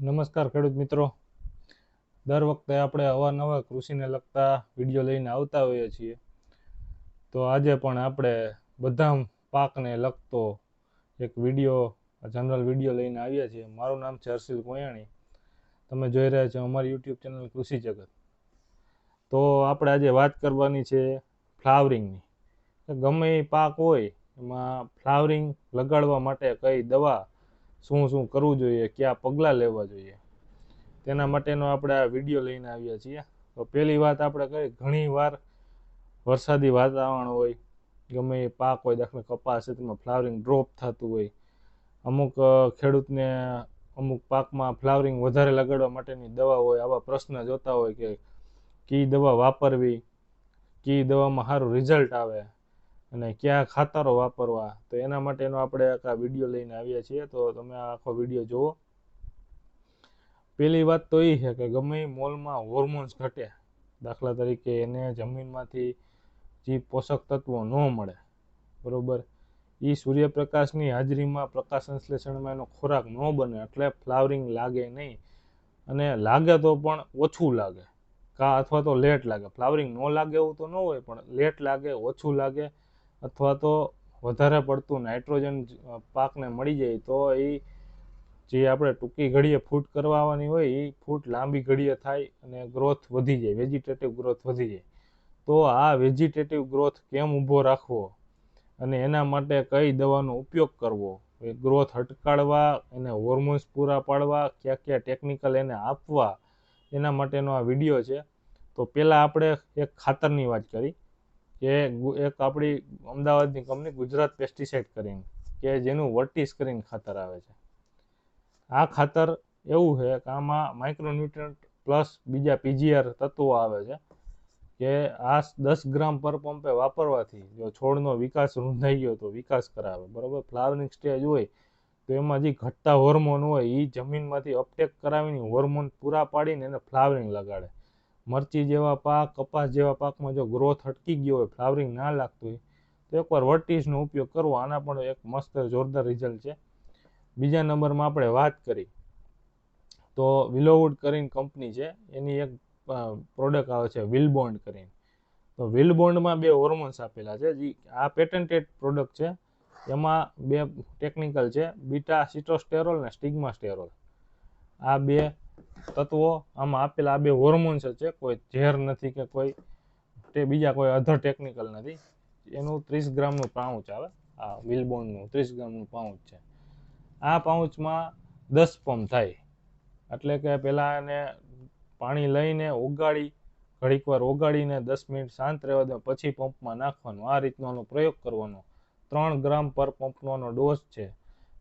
નમસ્કાર ખેડૂત મિત્રો. દર વખતે આપણે અવારનવાર કૃષિને લગતા વીડિયો લઈને આવતા હોઈએ છીએ. તો આજે પણ આપણે બધા પાકને લગતો એક વીડિયો, જનરલ વીડિયો લઈને આવ્યા છીએ. મારું નામ છે હર્ષિલ કોયાણી. તમે જોઈ રહ્યા છો અમારી યુટ્યુબ ચેનલ કૃષિ જગત. તો આપણે આજે વાત કરવાની છે ફ્લાવરિંગની. ગમે પાક હોય, એમાં ફ્લાવરિંગ લગાડવા માટે કઈ દવા શું શું કરવું જોઈએ, કયા પગલાં લેવા જોઈએ. તેના માટેનો આપણે આ વીડિયો લઈને આવ્યા છીએ. તો પહેલી વાત આપણે કરીએ ઘણીવાર વરસાદી વાતાવરણ હોય, ગમે એ પાક હોય, દાખલા કપાસ છે, તેમાં ફ્લાવરિંગ ડ્રોપ થતું હોય, અમુક ખેડૂતને અમુક પાકમાં ફ્લાવરિંગ વધારે લગાડવા માટેની દવા હોય, આવા પ્રશ્ન જોતા હોય કે કઈ દવા વાપરવી? કઈ દવામાં સારું રિઝલ્ટ આવે? અને કયા ખાતરો વાપરવા? તો એના માટેનો આપણે આખા વીડિયો લઈને આવ્યા છીએ, તો તમે આખો વીડિયો જુઓ. પહેલી વાત તો એ છે કે ગમે મોલમાં હોર્મોન્સ ઘટે, દાખલા તરીકે એને જમીનમાંથી જે પોષક તત્વો ન મળે, બરોબર? એ સૂર્યપ્રકાશની હાજરીમાં પ્રકાશ સંશ્લેષણમાં એનો ખોરાક ન બને, એટલે ફ્લાવરિંગ લાગે નહીં. અને લાગે તો પણ ઓછું લાગે, કા અથવા તો લેટ લાગે. ફ્લાવરિંગ ન લાગે એવું તો ન હોય, પણ લેટ લાગે, ઓછું લાગે અથવા તો વધારે પડતું નાઇટ્રોજન પાકને મળી જાય, તો એ જે આપણે ટૂંકી ઘડીએ ફૂટ કરવાની હોય, એ ફૂટ લાંબી ઘડીએ થાય અને ગ્રોથ વધી જાય, વેજીટેટિવ ગ્રોથ વધી જાય. તો આ વેજીટેટિવ ગ્રોથ કેમ ઊભો રાખવો? અને એના માટે કઈ દવાનો ઉપયોગ કરવો? ગ્રોથ અટકાળવા, એને હોર્મોન્સ પૂરા પાડવા, કયા કયા ટેકનિકલ એને આપવા, એના માટેનો આ વીડિયો છે. તો પહેલાં આપણે એક ખાતરની વાત કરી. કે એક આપણી અમદાવાદની કંપની ગુજરાત પેસ્ટિસાઇડ કરીને, કે જેનું વર્ટિસ કરીને ખાતર આવે છે. આ ખાતર એવું છે કે આમાં માઇક્રોન્યુટ્રન્ટ પ્લસ બીજા પીજીઆર તત્વો આવે છે, કે આ દસ ગ્રામ પર પંપે વાપરવાથી જો છોડનો વિકાસ રૂંધાઈ ગયો તો વિકાસ કરાવે. બરાબર? ફ્લાવરિંગ સ્ટેજ હોય તો એમાં જે ઘટતા હોર્મોન હોય એ જમીનમાંથી અપટેક કરાવીને હોર્મોન પૂરા પાડીને એને ફ્લાવરિંગ લગાડે. મરચી જેવા પાક, કપાસ જેવા પાકમાં જો ગ્રોથ અટકી ગયો હોય ફ્લાવરિંગ ના લાગતું હોય, તો એકવાર વર્ટિસનો ઉપયોગ કરવો. આના પણ એક મસ્ત જોરદાર રિઝલ્ટ છે. બીજા નંબરમાં આપણે વાત કરી. તો વિલોવુડ કરીને કંપની છે. એની એક પ્રોડક્ટ આવે છે વિલબોન્ડ કરીને. તો વિલબોન્ડમાં બે હોર્મોન્સ આપેલા છે. જે, આ પેટન્ટેડ પ્રોડક્ટ છે. એમાં બે ટેકનિકલ છે. બીટા સિટ્રોસ્ટેરોલ ને સ્ટિગ્માસ્ટેરોલ આ બે તત્વો આમાં આપેલા આ બે હોર્મોન્સ જ છે કોઈ ઝેર નથી કે કોઈ તે બીજા કોઈ અધર ટેકનિકલ નથી. એનું ત્રીસ ગ્રામનું પાઉચ આવે, આ વિલબોનનું ત્રીસ ગ્રામનું પાઉચ છે. આ પાઉચમાં દસ પંપ થાય. એટલે કે પહેલાં એને પાણી લઈને ઓગાળી, ઘડીક વાર ઓગાળીને દસ મિનિટ શાંત રહેવા દે, પછી પંપમાં નાખવાનો. આ રીતનો પ્રયોગ કરવાનો. ત્રણ ગ્રામ પર પંપનો ડોઝ છે.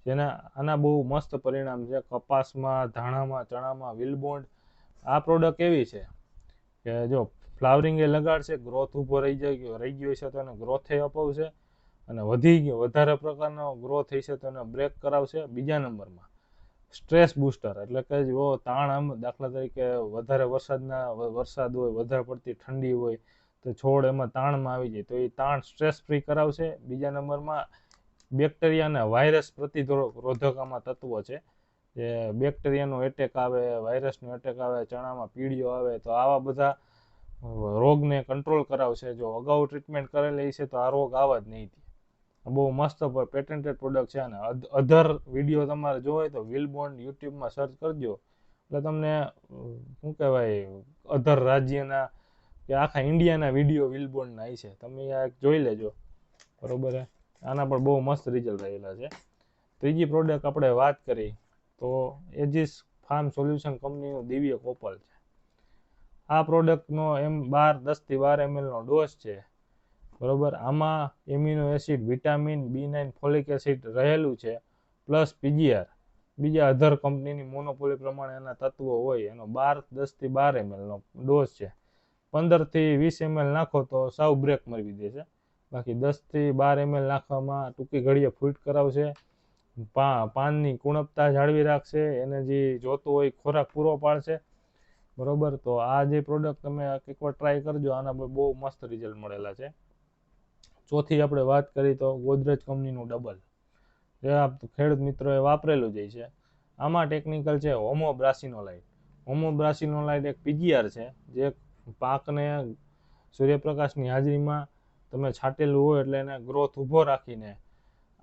જેના આના બહુ મસ્ત પરિણામ છે. કપાસમાં, ધાણામાં, ચણામાં વિલબોન્ડ આ પ્રોડક્ટ એવી છે કે જો ફ્લાવરિંગ એ લગાડશે ગ્રોથ ઊભો રહી જાય રહી ગયો છે તો એને ગ્રોથે અપાવશે અને વધી ગયો. વધારે પ્રકારનો ગ્રોથ થઈ છે તો એને બ્રેક કરાવશે બીજા નંબરમાં. સ્ટ્રેસ બૂસ્ટર એટલે કે જો તાણ આમ દાખલા તરીકે વધારે વરસાદના, વરસાદ હોય, વધારે પડતી ઠંડી હોય તો છોડ એમાં તાણમાં આવી જાય. તો એ તાણ સ્ટ્રેસ ફ્રી કરાવશે બીજા નંબરમાં. બેક્ટેરિયા અને વાયરસ પ્રતિરોધક આમાં તત્વો છે. જે બેક્ટેરિયાનો એટેક આવે, વાયરસનો એટેક આવે, ચણામાં પીળીઓ આવે, તો આવા બધા રોગને કંટ્રોલ કરાવશે. જો અગાઉ ટ્રીટમેન્ટ કરેલી છે તો આ રોગ આવા જ નહીં બહુ મસ્ત પેટન્ટેડ પ્રોડક્ટ છે અને અધર વીડિયો તમારે જોવો હોય તો વિલબોન્ડ યુટ્યુબમાં સર્ચ કરજો. એટલે તમને, શું કહેવાય, અધર રાજ્યના કે આખા ઇન્ડિયાના વીડિયો વિલબોન્ડના આવી છે તમે આ જોઈ લેજો. બરોબર છે આના પણ બહુ મસ્ત રિઝલ્ટ રહેલા છે. ત્રીજી પ્રોડક્ટ આપણે વાત કરી, તો એજીસ ફાર્મ સોલ્યુશન કંપનીનું દિવ્ય કોપલ છે. આ પ્રોડક્ટનો એમ બાર દસથી બાર એમએલનો ડોઝ છે. બરોબર? આમાં amino acid vitamin B nine folic acid રહેલું છે પ્લસ પીજીઆર બીજા અધર કંપનીની મોનોપોલી પ્રમાણે એના તત્વો હોય, એનો બાર દસથી બાર એમએલનો ડોઝ છે. પંદરથી વીસ એમએલ નાખો તો સાવ બ્રેક મરવી દેશે બાકી દસથી બાર એમએલ નાખવામાં ટૂંકી ઘડીએ ફૂટ કરાવશે. પા, પાનની ગુણવત્તા જાળવી રાખશે, એને જે જોતું હોય ખોરાક પૂરો પાડશે. બરોબર? તો આ જે પ્રોડક્ટ તમે એકવાર ટ્રાય કરજો, આના બહુ બહુ મસ્ત રિઝલ્ટ મળેલા છે. ચોથી આપણે વાત કરી તો ગોદરેજ કંપનીનું ડબલ જે આ ખેડૂત મિત્રોએ વાપરેલું જ છે. આમાં ટેકનિકલ છે હોમોબ્રાસિનોલાઇટ હોમોબ્રાસિનોલાઇટ એક પીજીઆર છે, જે પાકને સૂર્યપ્રકાશની હાજરીમાં તમે છાંટેલું હોય એટલે એને ગ્રોથ ઊભો રાખીને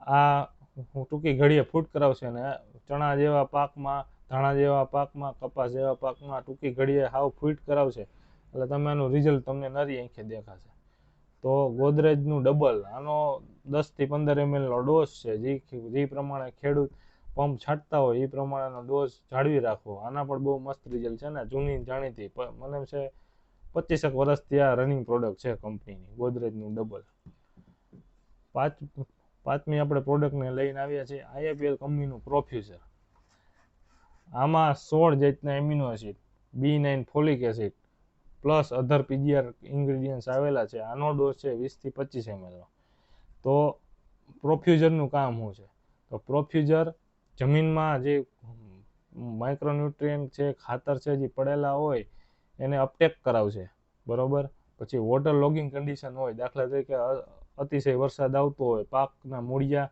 આ ટૂંકી ઘડીએ ફૂટ કરાવશે અને ચણા જેવા પાકમાં, ધાણા જેવા પાકમાં, કપાસ જેવા પાકમાં ટૂંકી ઘડીએ હાવ ફૂટ કરાવશે, એટલે તમે એનું રિઝલ્ટ તમને નરી આંખે દેખાશે. તો ગોદરેજનું ડબલ આનો દસથી પંદર એમએલનો ડોઝ છે, જે જે પ્રમાણે ખેડૂત પંપ છાંટતા હોય એ પ્રમાણેનો ડોઝ જાળવી રાખવો. આના પણ બહુ મસ્ત રિઝલ્ટ છે ને, જૂની જાણીતી. મને છે પચીસેક વર્ષથી આ રનિંગ પ્રોડક્ટ છે કંપનીની ગોદરેજનું ડબલ પાંચ, પાંચમી આપણે પ્રોડક્ટને લઈને આવ્યા છીએ આઈએપીએલ કંપનીનું પ્રોફ્યુઝર આમાં સોળ જાતના amino acid B nine folic acid plus other PGR ingredients આવેલા છે, આનો ડોઝ છે વીસથી પચીસ એમએલનો તો પ્રોફ્યુઝરનું કામ શું છે? તો પ્રોફ્યુઝર જમીનમાં જે માઇક્રોન્યુટ્રિયન્ટ છે, ખાતર છે, જે પડેલા હોય એને અપટેક કરાવશે. બરાબર? પછી વોટર લોગિંગ કન્ડિશન હોય, દાખલા તરીકે અતિશય વરસાદ આવતો હોય, પાકના મૂળિયા,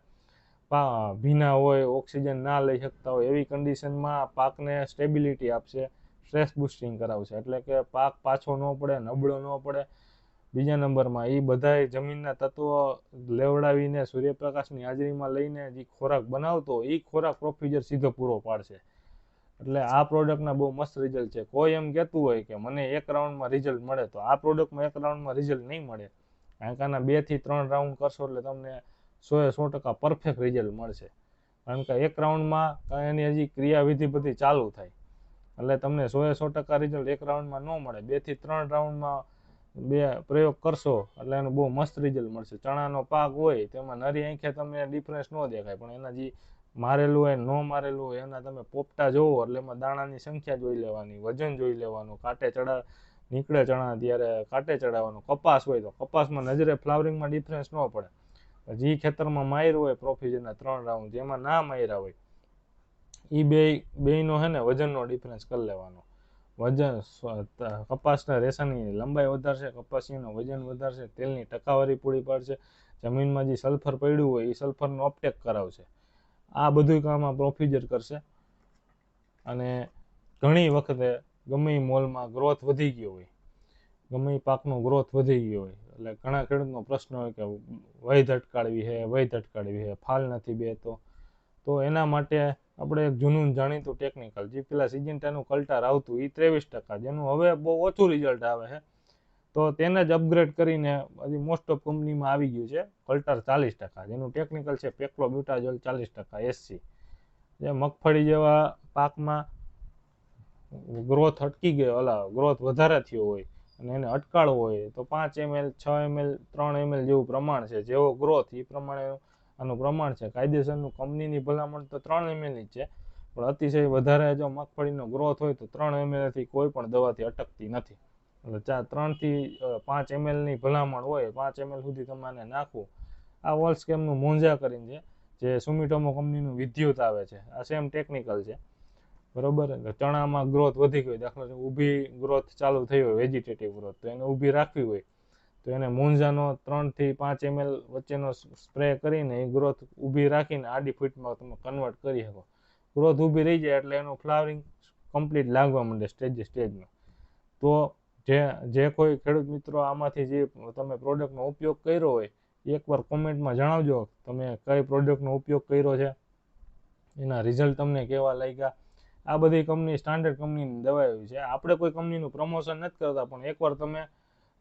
પા, ભીના હોય, ઓક્સિજન ના લઈ શકતા હોય, એવી કન્ડિશનમાં પાકને સ્ટેબિલિટી આપશે સ્ટ્રેસ બુસ્ટિંગ કરાવશે. એટલે કે પાક પાછો ન પડે, નબળો ન પડે. બીજા નંબરમાં એ બધાય જમીનના તત્વો લેવડાવીને સૂર્યપ્રકાશની હાજરીમાં લઈને જે ખોરાક બનાવતો એ ખોરાક પ્રોફ્યુઝર સીધો પૂરો પાડશે. એટલે આ પ્રોડક્ટના બહુ મસ્ત રિઝલ્ટ છે. કોઈ એમ કહેતું હોય કે મને એક રાઉન્ડમાં રિઝલ્ટ મળે તો આ પ્રોડક્ટમાં એક રાઉન્ડમાં રિઝલ્ટ નહીં મળે. કારણ કે આના બેથી ત્રણ રાઉન્ડ કરશો એટલે તમને સો એ સો ટકા પરફેક્ટ રિઝલ્ટ મળશે. કારણ કે એક રાઉન્ડમાં એની હજી ક્રિયાવિધિ બધી ચાલુ થાય. એટલે તમને સો એ સો ટકા રિઝલ્ટ એક રાઉન્ડમાં ન મળે. બેથી ત્રણ રાઉન્ડમાં બે પ્રયોગ કરશો એટલે એનું બહુ મસ્ત રિઝલ્ટ મળશે. ચણાનો પાક હોય તેમાં નરી આંખે તમને ડિફરન્સ ન દેખાય, પણ એના જે મારેલું હોય, ન મારેલું હોય, એના તમે પોપટા જોવો, એટલે એમાં દાણાની સંખ્યા જોઈ લેવાની, વજન જોઈ લેવાનું, કાંટે ચડા, નીકળે ચણા ત્યારે કાંટે ચડાવવાનું, કપાસ હોય તો કપાસમાં નજરે ફ્લાવરિંગમાં ડિફરન્સ ન પડે. જે ખેતરમાં માયર હોય પ્રોફિઝરના ત્રણ રાઉન્ડ જેમાં ના માયરા હોય એ બે, બેયનો હે ને વજનનો ડિફરન્સ કરી લેવાનો. વજન કપાસના રેસાની લંબાઈ વધારશે, કપાસીનું વજન વધારશે, તેલની ટકાવારી પૂરી પાડશે, જમીનમાં જે સલ્ફર પડ્યું હોય એ સલ્ફરનો અપટેક કરાવશે. આ બધું કામ આ પ્રોફ્યુઝર કરશે. અને ઘણી વખતે ગમે મોલમાં ગ્રોથ વધી ગયો હોય, ગમે એ પાકનો ગ્રોથ વધી ગયો હોય, એટલે ઘણા ખેડૂતનો પ્રશ્ન હોય કે વય ધટકાળવી છે વય ધટકાળવી છે ફાલ નથી બેતો તો એના માટે આપણે એક જૂનું જાણીતું ટેકનિકલ જે પેલા સિજન્ટાનું કલ્ટાર આવતું એ ત્રેવીસ ટકા, જેનું હવે બહુ ઓછું રિઝલ્ટ આવે છે તો તેને જ અપગ્રેડ કરીને હજી મોસ્ટ ઓફ કંપનીમાં આવી ગયું છે. કલ્ટર ચાલીસ ટકા. જેનું ટેકનિકલ છે પેકલો બ્યુટાજોલ ચાલીસ ટકા એસસી જે મગફળી જેવા પાકમાં ગ્રોથ અટકી ગયો. અલા ગ્રોથ વધારે થયો હોય અને એને અટકાળવો હોય તો પાંચ એમએલ છ એમએલ ત્રણ એમએલ જેવું પ્રમાણ છે. જેવો ગ્રોથ એ પ્રમાણે આનું પ્રમાણ છે. કાયદેસરનું કંપનીની ભલામણ તો ત્રણ એમએલની જ છે. પણ અતિશય વધારે જો મગફળીનો ગ્રોથ હોય તો ત્રણ એમએલથી કોઈ પણ દવાથી અટકતી નથી. એટલે ચાર ત્રણથી પાંચ એમએલની ભલામણ હોય, પાંચ એમએલ સુધી તમારે નાખવું આ વોલ્સકેમનું મોંઝા કરીને છે, જે સુમિટોમો કંપનીનું વિદ્યુત આવે છે. આ સેમ ટેકનિકલ છે. બરોબર? ચણામાં ગ્રોથ વધી ગઈ. દાખલા તરીકે ઊભી ગ્રોથ ચાલુ થઈ હોય વેજીટેટિવ ગ્રોથ તો એને ઊભી રાખવી હોય, તો એને મૂંઝાનો ત્રણથી પાંચ એમએલ વચ્ચેનો સ્પ્રે કરીને એ ગ્રોથ ઊભી રાખીને આડી ફૂટમાં તમે કન્વર્ટ કરી શકો. ગ્રોથ ઊભી રહી જાય એટલે એનું ફ્લાવરિંગ કમ્પ્લીટ લાગવા માંડે સ્ટેજ સ્ટેજમાં તો જે જે કોઈ ખેડૂત મિત્રો આમાંથી જે તમે પ્રોડક્ટનો ઉપયોગ કર્યો હોય, એકવાર કોમેન્ટમાં જણાવજો તમે કઈ પ્રોડક્ટનો ઉપયોગ કર્યો છે. એના રિઝલ્ટ તમને કેવા લાગ્યા? આ બધી કંપની સ્ટાન્ડર્ડ કંપનીની દવાઓ છે. આપણે કોઈ કંપનીનું પ્રમોશન નથી કરતા, પણ એકવાર તમે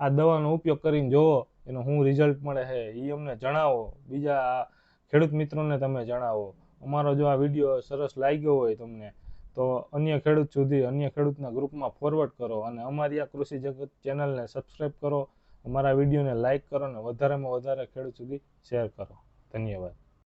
આ દવાનો ઉપયોગ કરીને જુઓ એનું શું રિઝલ્ટ મળે છે એ અમને જણાવો. બીજા ખેડૂત મિત્રોને તમે જણાવો. અમારો જો આ વીડિયો સરસ લાગ્યો હોય તમને તો અન્ય ખેડૂત સુધી અન્ય ખેડૂતના ગ્રુપમાં ફોરવર્ડ કરો અને અમારી આ કૃષિ જગત ચેનલને સબસ્ક્રાઈબ કરો. અમારા વિડીયોને લાઇક કરો અને વધારેમાં વધારે ખેડૂત સુધી શેર કરો. ધન્યવાદ.